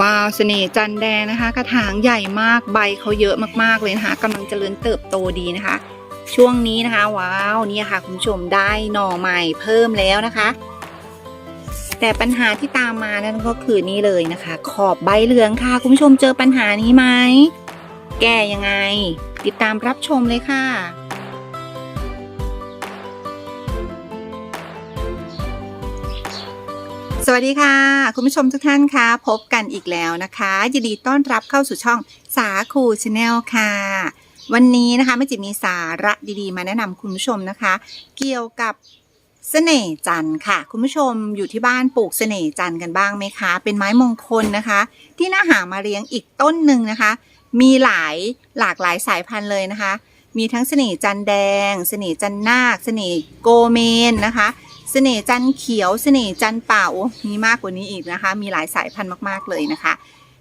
ว้าวเสน่ห์จันแดงนะคะ กระถางใหญ่มากใบเขาเยอะมากๆเลยนะคะกำลังเจริญเติบโตดีนะคะ ช่วงนี้นะคะ ว้าวนี่ค่ะคุณผู้ชมได้หน่อใหม่เพิ่มแล้วนะคะ แต่ปัญหาที่ตามมานั่นก็คือนี่เลยนะคะ ขอบใบเหลืองค่ะ คุณผู้ชมเจอปัญหานี้ไหมแก้ยังไง ติดตามรับชมเลยค่ะ สวัสดีค่ะ คุณผู้ชมทุกท่านคะพบกันอีกแล้วนะคะยินดีต้อนรับเข้าสู่ช่องสาคูชาแนลค่ะ วันนี้นะคะไม่จิมีสาระดีๆ มาแนะนำคุณผู้ชมนะคะ เกี่ยวกับเสน่ห์จันทร์ค่ะ คุณผู้ชมอยู่ที่บ้านปลูกเสน่ห์จันทร์กันบ้างไหมคะ เป็นไม้มงคลนะคะ ที่น่าหามาเลี้ยงอีกต้นหนึ่งนะคะ มีหลายหลากหลายสายพันธุ์เลยนะคะ มีทั้งเสน่ห์จันทร์แดง เสน่ห์จันทร์นาค เสน่ห์โกเมนนะคะ เสน่ห์จันเขียว เสน่ห์จันเป่ามีมากกว่านี้อีกนะคะ มีหลายสายพันธุ์มากๆเลยนะคะ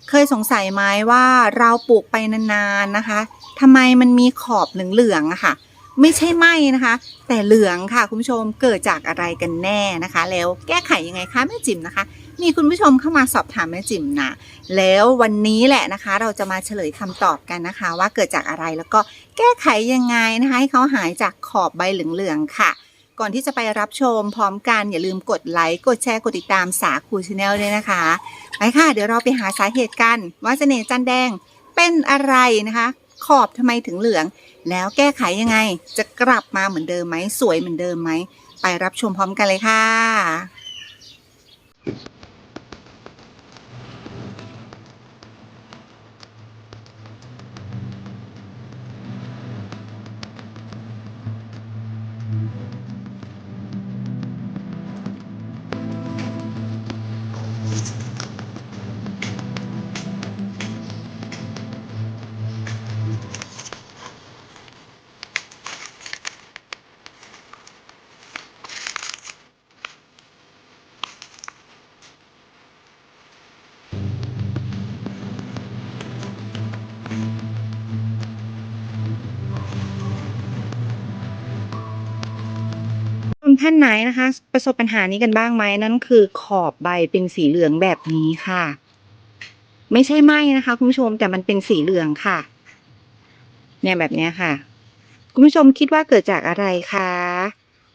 เคยสงสัยไหมว่าเราปลูกไปนานๆนะคะทำไมมันมีขอบเหลืองๆอะค่ะ ไม่ใช่ไหมนะคะ แต่เหลืองค่ะคุณผู้ชมเกิดจากอะไรกันแน่นะคะ แล้วแก้ไขยังไงคะแม่จิ๋มนะคะ มีคุณผู้ชมเข้ามาสอบถามแม่จิ๋มนะแล้ววันนี้แหละนะคะ เราจะมาเฉลยคำตอบกันนะคะ ว่าเกิดจากอะไรแล้วก็แก้ไขยังไงนะคะให้เขาหายจากขอบใบเหลืองๆค่ะ ก่อนที่จะไปรับชมพร้อมกันอย่าลืมกดไลค์ กดแชร์ กดติดตามสาคูชาแนลด้วยนะคะ ไปค่ะ เดี๋ยวเราไปหาสาเหตุกัน ว่าเสน่ห์จันแดงเป็นอะไรนะคะ ขอบทำไมถึงเหลือง แล้วแก้ไขยังไง จะกลับมาเหมือนเดิมไหม สวยเหมือนเดิมไหม ไปรับชมพร้อมกันเลยค่ะ ท่านไหนนะคะ ประสบปัญหานี้กันบ้างไหมนั่นคือขอบใบเป็นสีเหลืองแบบนี้ค่ะ ไม่ใช่ไหมนะคะ คุณผู้ชมแต่มันเป็นสีเหลืองค่ะ เนี่ยแบบนี้ค่ะ คุณผู้ชมคิดว่าเกิดจากอะไรคะ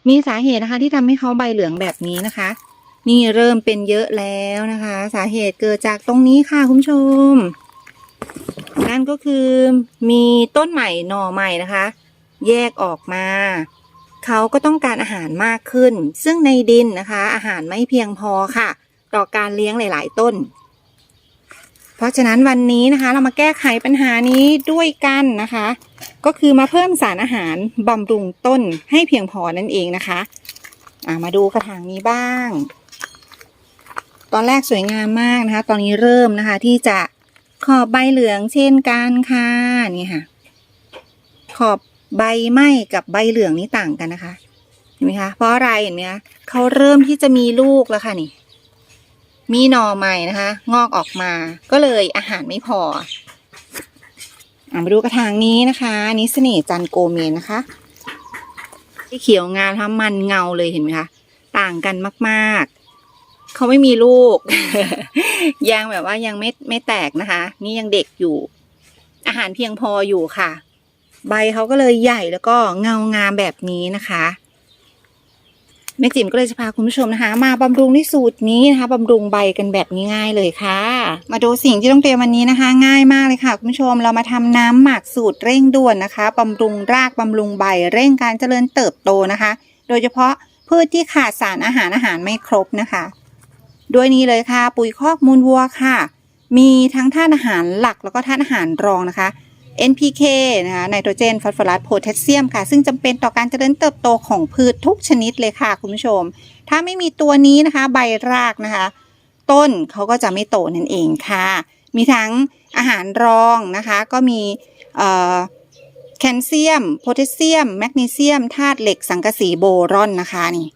มีสาเหตุนะคะที่ทำให้เขาใบเหลืองแบบนี้นะคะ นี่เริ่มเป็นเยอะแล้วนะคะ สาเหตุเกิดจากตรงนี้ค่ะ คุณผู้ชม นั่นก็คือมีต้นใหม่หน่อใหม่นะคะ แยกออกมา เขาก็ต้องการอาหารมากขึ้น ซึ่งในดินนะคะ อาหารไม่เพียงพอค่ะ ต่อการเลี้ยงหลาย ๆ ต้น เพราะฉะนั้นวันนี้นะคะ เรามาแก้ไขปัญหานี้ด้วยกันนะคะ ก็คือมาเพิ่มสารอาหารบำรุงต้นให้เพียงพอนั่นเองนะคะามาดูกระถางนี้บ้าง ตอนแรกสวยงามมากนะคะ ตอนนี้เริ่มนะคะที่จะขอบใบเหลืองเช่นกันค่ะนี่ค่ะ ขอบ ใบไหม้กับใบเหลืองนี่ต่างกันนะคะ เห็นไหมคะเพราะอะไรเห็นไหมคะเขาเริ่มที่จะมีลูกแล้วค่ะนี่ มีหน่อใหม่นะคะ งอกออกมา ก็เลยอาหารไม่พออะมาดูกระถางนี้นะคะนนี้เสน่ห์จันโกเมนนะคะที่เขียวงานะคะมันเงาเลยเห็นไหมคะต่างกันมากๆเขาไม่มีลูก ยังแบบว่ายังไม่ไม่แตกนะคะ นี่ยังเด็กอยู่ อาหารเพียงพออยู่ค่ะ ใบเขาก็เลยใหญ่แล้วก็เงางามแบบนี้นะคะแม่จิ๋มก็เลยจะพาคุณผู้ชมนะคะ มาบำรุงที่สูตรนี้นะคะบำรุงใบกันแบบง่ายๆเลยค่ะ มาดูสิ่งที่ต้องเตรียมวันนี้นะคะ ง่ายมากเลยค่ะ คุณผู้ชมเรามาทำน้ำหมักสูตรเร่งด่วนนะคะบำรุงรากบำรุงใบเร่งการเจริญเติบโตนะคะ โดยเฉพาะพืชที่ขาดสารอาหารอาหารไม่ครบนะคะด้วยนี้เลยค่ะ ปุ๋ยคอกมูลวัวค่ะ มีทั้งธาตุอาหารหลักแล้วก็ธาตุอาหารรองนะคะ NPK นะคะไนโตรเจนฟอสฟอรัสโพแทสเซียมค่ะ ซึ่งจำเป็นต่อการเจริญเติบโตของพืชทุกชนิดเลยค่ะ คุณผู้ชม ถ้าไม่มีตัวนี้นะคะ ใบรากนะคะ ต้นเขาก็จะไม่โตนั่นเองค่ะ มีทั้งอาหารรองนะคะ ก็มีแคลเซียมโพแทสเซียม แมกนีเซียมธาตุเหล็กสังกะสีโบรอนนะคะนี่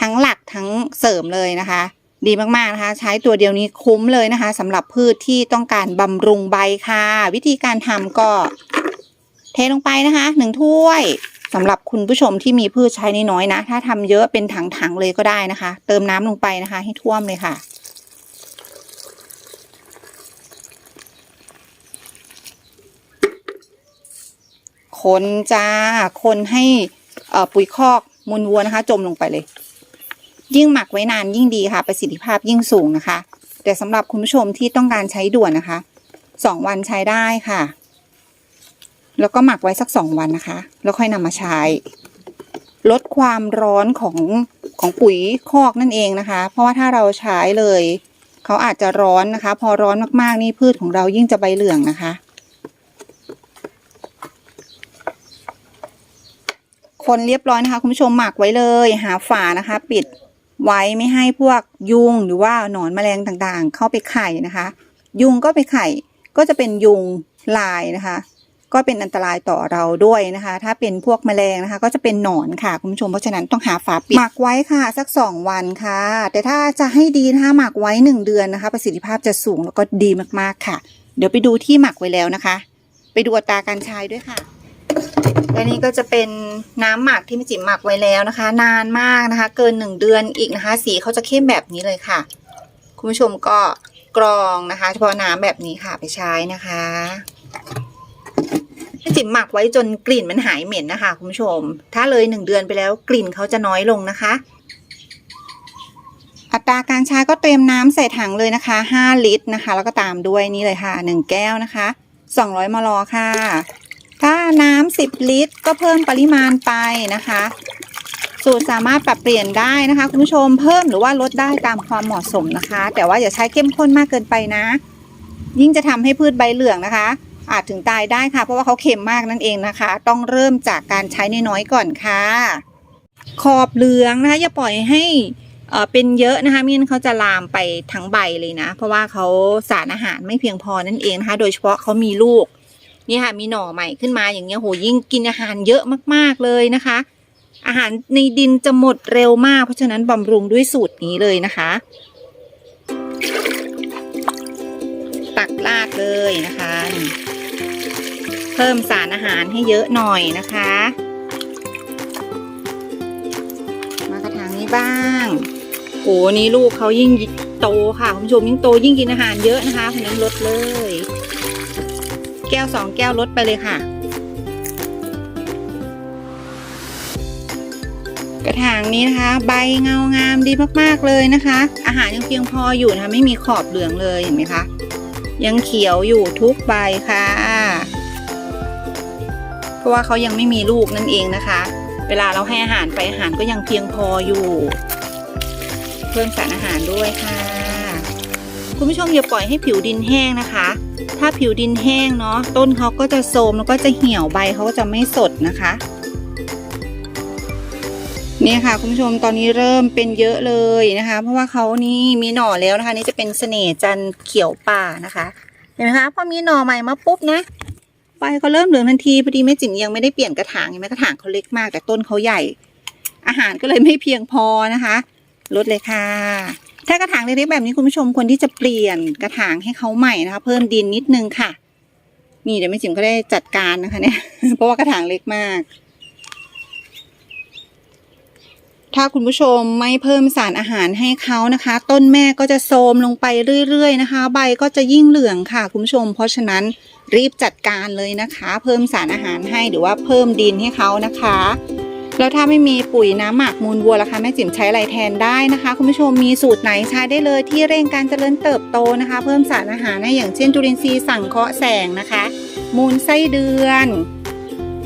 ทั้งหลักทั้งเสริมเลยนะคะ ดีมากๆนะคะ ใช้ตัวเดียวนี้คุ้มเลยนะคะสำหรับพืชที่ต้องการบำรุงใบค่ะ วิธีการทำก็เทลงไปนะคะหนึ่งถ้วยสำหรับคุณผู้ชมที่มีพืชใช้น้อยๆนะ ถ้าทำเยอะเป็นถังๆเลยก็ได้นะคะ เติมน้ำลงไปนะคะ ให้ท่วมเลยค่ะ คนจ้า คนให้ปุ๋ยคอกมูลวัวนะคะ จมลงไปเลย ยิ่งหมักไว้นานยิ่งดีค่ะ ประสิทธิภาพยิ่งสูงนะคะ แต่สำหรับคุณผู้ชมที่ต้องการใช้ด่วนนะคะสองวันใช้ได้ค่ะ แล้วก็หมักไว้สักสองวันนะคะ แล้วค่อยนำมาใช้ ลดความร้อนของของปุ๋ยคอกนั่นเองนะคะ เพราะว่าถ้าเราใช้เลยเขาอาจจะร้อนนะคะ พอร้อนมากๆนี่พืชของเรายิ่งจะใบเหลืองนะคะคนเรียบร้อยนะคะ คุณผู้ชมหมักไว้เลย หาฝานะคะ ปิด ไว้ไม่ให้พวกยุงหรือว่าหนอนแมลงต่างๆ เข้าไปไข่นะคะ ยุงก็ไปไข่ก็จะเป็นยุงลายนะคะ ก็เป็นอันตรายต่อเราด้วยนะคะ ถ้าเป็นพวกแมลงนะคะ ก็จะเป็นหนอนค่ะคุณผู้ชมเพราะฉะนั้นต้องหาฝาปิดหมักไว้ค่ะ สักสองวันค่ะ แต่ถ้าจะให้ดีนะคะหมักไว้หนึ่งเดือนนะคะ ประสิทธิภาพจะสูงแล้วก็ดีมากๆค่ะ เดี๋ยวไปดูที่หมักไว้แล้วนะคะ ไปดูอัตราการใช้ด้วยค่ะ และนี่ก็จะเป็นน้ำหมักที่แม่จิ๋มหมักไว้แล้วนะคะ นานมากนะคะ เกินหนึ่งเดือนอีกนะคะ สีเขาจะเข้มแบบนี้เลยค่ะ คุณผู้ชมก็กรองนะคะเฉพาะน้ำแบบนี้ค่ะไปใช้นะคะแม่จิ๋มหมักไว้จนกลิ่นมันหายเหม็นนะคะ คุณผู้ชม ถ้าเลยหนึ่งเดือนไปแล้วกลิ่นเขาจะน้อยลงนะคะอัตราการใช้ก็เตรียมน้ำใส่ถังเลยนะคะ 5 ลิตรนะคะ แล้วก็ตามด้วยนี่เลยค่ะ 1 แก้วนะคะ 200 มล ค่ะ ถ้าน้ำ10ลิตร ก็เพิ่มปริมาณไปนะคะ สูตรสามารถปรับเปลี่ยนได้นะคะ คุณผู้ชมเพิ่มหรือว่าลดได้ตามความเหมาะสมนะคะ แต่ว่าอย่าใช้เข้มข้นมากเกินไปนะ ยิ่งจะทำให้พืชใบเหลืองนะคะ อาจถึงตายได้ค่ะ เพราะว่าเขาเค็มมากนั่นเองนะคะ ต้องเริ่มจากการใช้น้อยๆก่อนค่ะ ขอบเหลืองนะคะอย่าปล่อยให้เป็นเยอะนะคะมิงั้นเขาจะลามไปทั้งใบเลยนะ เพราะว่าเขาสารอาหารไม่เพียงพอนั่นเองนะคะ โดยเฉพาะเขามีลูก นี่ค่ะมีหน่อใหม่ขึ้นมาอย่างเงี้ยโหยิ่งกินอาหารเยอะมากๆเลยนะคะ อาหารในดินจะหมดเร็วมาก เพราะฉะนั้นบำรุงด้วยสูตรนี้เลยนะคะ ตักราดเลยนะคะ เพิ่มสารอาหารให้เยอะหน่อยนะคะ มากระถางนี้บ้างโอ้นี่ลูกเขายิ่งโตค่ะคุณผู้ชมยิ่งโตยิ่งกินอาหารเยอะนะคะเพราะฉะนั้นลดเลย แก้วสองแก้วลดไปเลยค่ะ กระถางนี้นะคะ ใบเงางามดีมากๆเลยนะคะ อาหารยังเพียงพออยู่นะคะ ไม่มีขอบเหลืองเลยเห็นไหมคะ ยังเขียวอยู่ทุกใบค่ะ เพราะว่าเขายังไม่มีลูกนั่นเองนะคะ เวลาเราให้อาหารไปอาหารก็ยังเพียงพออยู่ เพิ่มสารอาหารด้วยค่ะ คุณผู้ชมอย่าปล่อยให้ผิวดินแห้งนะคะ ถ้าผิวดินแห้งเนาะต้นเขาก็จะโทรมแล้วก็จะเหี่ยวใบเขาก็จะไม่สดนะคะนี่ค่ะคุณผู้ชมตอนนี้เริ่มเป็นเยอะเลยนะคะ เพราะว่าเขานี่มีหน่อแล้วนะคะ นี่จะเป็นเสน่ห์จันเขียวป่านะคะ เห็นไหมคะพอมีหน่อใหม่มาปุ๊บนะใบเขาเริ่มเหลืองทันทีพอดีแม่จิ๋มยังไม่ได้เปลี่ยนกระถางเห็นไหมกระถางเขาเล็กมากแต่ต้นเขาใหญ่ อาหารก็เลยไม่เพียงพอนะคะลดเลยค่ะ ถ้ากระถางเล็กๆแบบนี้คุณผู้ชมควรที่จะเปลี่ยนกระถางให้เขาใหม่นะคะ เพิ่มดินนิดนึงค่ะ นี่เดี๋ยวแม่จิ๋มก็ได้จัดการนะคะเนี่ย เพราะว่ากระถางเล็กมาก ถ้าคุณผู้ชมไม่เพิ่มสารอาหารให้เขานะคะ ต้นแม่ก็จะโทมลงไปเรื่อยๆนะคะ ใบก็จะยิ่งเหลืองค่ะ คุณผู้ชม เพราะฉะนั้นรีบจัดการเลยนะคะ เพิ่มสารอาหารให้หรือว่าเพิ่มดินให้เขานะคะ แล้วถ้าไม่มีปุ๋ยน้ำหมักมูลวัวล่ะคะแม่จิ๋มใช้อะไรแทนได้นะคะ คุณผู้ชมมีสูตรไหนใช้ได้เลยที่เร่งการเจริญเติบโตนะคะ เพิ่มสารอาหารให้อย่างเช่นจุลินทรีย์สังเคราะห์แสงนะคะ มูลไส้เดือน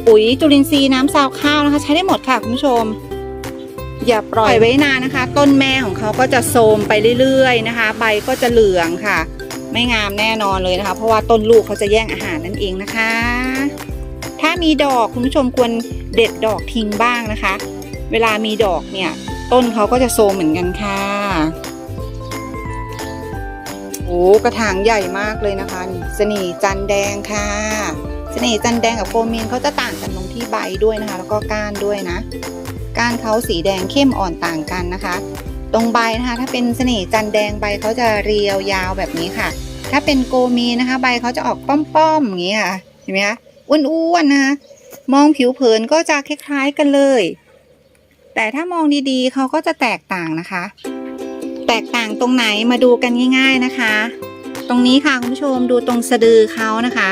ปุ๋ยจุลินทรีย์น้ำซาวข้าวนะคะ ใช้ได้หมดค่ะคุณผู้ชม อย่าปล่อยไว้นานนะคะ ต้นแม่ของเขาก็จะโทรมไปเรื่อยๆนะคะ ใบก็จะเหลืองค่ะ ไม่งามแน่นอนเลยนะคะ เพราะว่าต้นลูกเขาจะแย่งอาหารนั่นเองนะคะ ถ้ามีดอกคุณผู้ชมควรเด็ดดอกทิ้งบ้างนะคะ เวลามีดอกเนี่ย ต้นเขาก็จะโทรมเหมือนกันค่ะโอ้กระถางใหญ่มากเลยนะคะเสน่ห์จันแดงค่ะเสน่ห์จันแดงกับโฟเมนเขาจะต่างกันตรงที่ใบด้วยนะคะ แล้วก็ก้านด้วยนะ ก้านเขาสีแดงเข้มอ่อนต่างกันนะคะ ตรงใบนะคะ ถ้าเป็นเสน่ห์จันแดงใบเขาจะเรียวยาวแบบนี้ค่ะ ถ้าเป็นโกมีนะคะ ใบเขาจะออกป้อมๆอย่างนี้ค่ะเห็นไหมคะ อ้วนๆนะคะมองผิวเผินก็จะคล้ายๆกันเลย แต่ถ้ามองดีๆเขาก็จะแตกต่างนะคะ แตกต่างตรงไหนมาดูกันง่าย ๆนะคะ ตรงนี้ค่ะคุณผู้ชมดูตรงสะดือเขานะคะ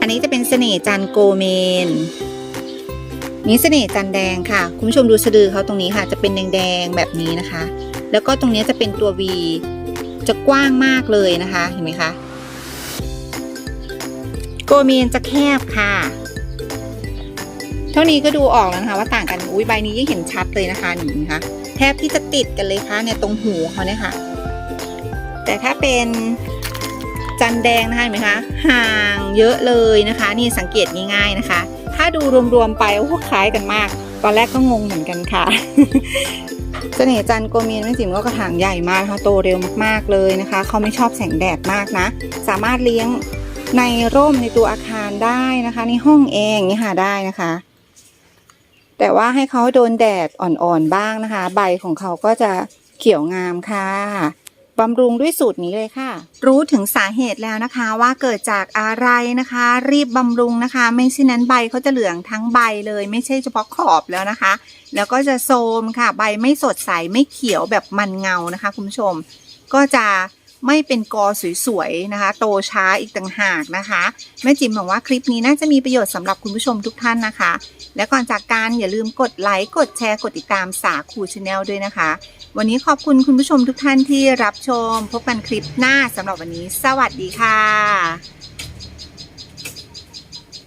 อันนี้จะเป็นเสน่ห์จันโกเมนนี่เสน่ห์จันแดงค่ะ คุณผู้ชมดูสะดือเขาตรงนี้ค่ะ จะเป็นแดงๆแบบนี้นะคะ แล้วก็ตรงนี้จะเป็นตัว V จะกว้างมากเลยนะคะเห็นไหมคะโกเมนจะแคบค่ะ เท่านี้ก็ดูออกแล้วนะคะ ว่าต่างกันอุ้ยใบนี้ยิ่งเห็นชัดเลยนะคะนี่นะคะแทบที่จะติดกันเลยค่ะเนี่ยตรงหูเขาเนี่ยค่ะ แต่ถ้าเป็นจันแดงนะคะเห็นไหมคะห่างเยอะเลยนะคะ นี่สังเกตง่ายๆนะคะ ถ้าดูรวมๆไปโอ้คล้ายกันมาก ตอนแรกก็งงเหมือนกันค่ะ เสน่ห์จันโกเมียนแม่จิ๋มก็กระถางใหญ่มากนะคะโตเร็วมากๆเลยนะคะ เขาไม่ชอบแสงแดดมากนะ สามารถเลี้ยงในร่มในตัวอาคารได้นะคะ ในห้องเองนี่ค่ะได้นะคะ แต่ว่าให้เขาโดนแดดอ่อนๆบ้างนะคะ ใบของเขาก็จะเขียวงามค่ะ บำรุงด้วยสูตรนี้เลยค่ะ รู้ถึงสาเหตุแล้วนะคะว่าเกิดจากอะไรนะคะ รีบบำรุงนะคะ ไม่เช่นนั้นใบเขาจะเหลืองทั้งใบเลย ไม่ใช่เฉพาะขอบแล้วนะคะ แล้วก็จะโทมค่ะ ใบไม่สดใสไม่เขียวแบบมันเงานะคะ คุณผู้ชม ก็จะ ไม่เป็นกอสวยๆนะคะ โตช้าอีกต่างหากนะคะ แม่จิ๋มบอกว่าคลิปนี้น่าจะมีประโยชน์สำหรับคุณผู้ชมทุกท่านนะคะ และก่อนจากการอย่าลืมกดไลค์กดแชร์กดติดตามสาคูชาแนลด้วยนะคะ วันนี้ขอบคุณคุณผู้ชมทุกท่านที่รับชม พบกันคลิปหน้าสำหรับวันนี้ สวัสดีค่ะ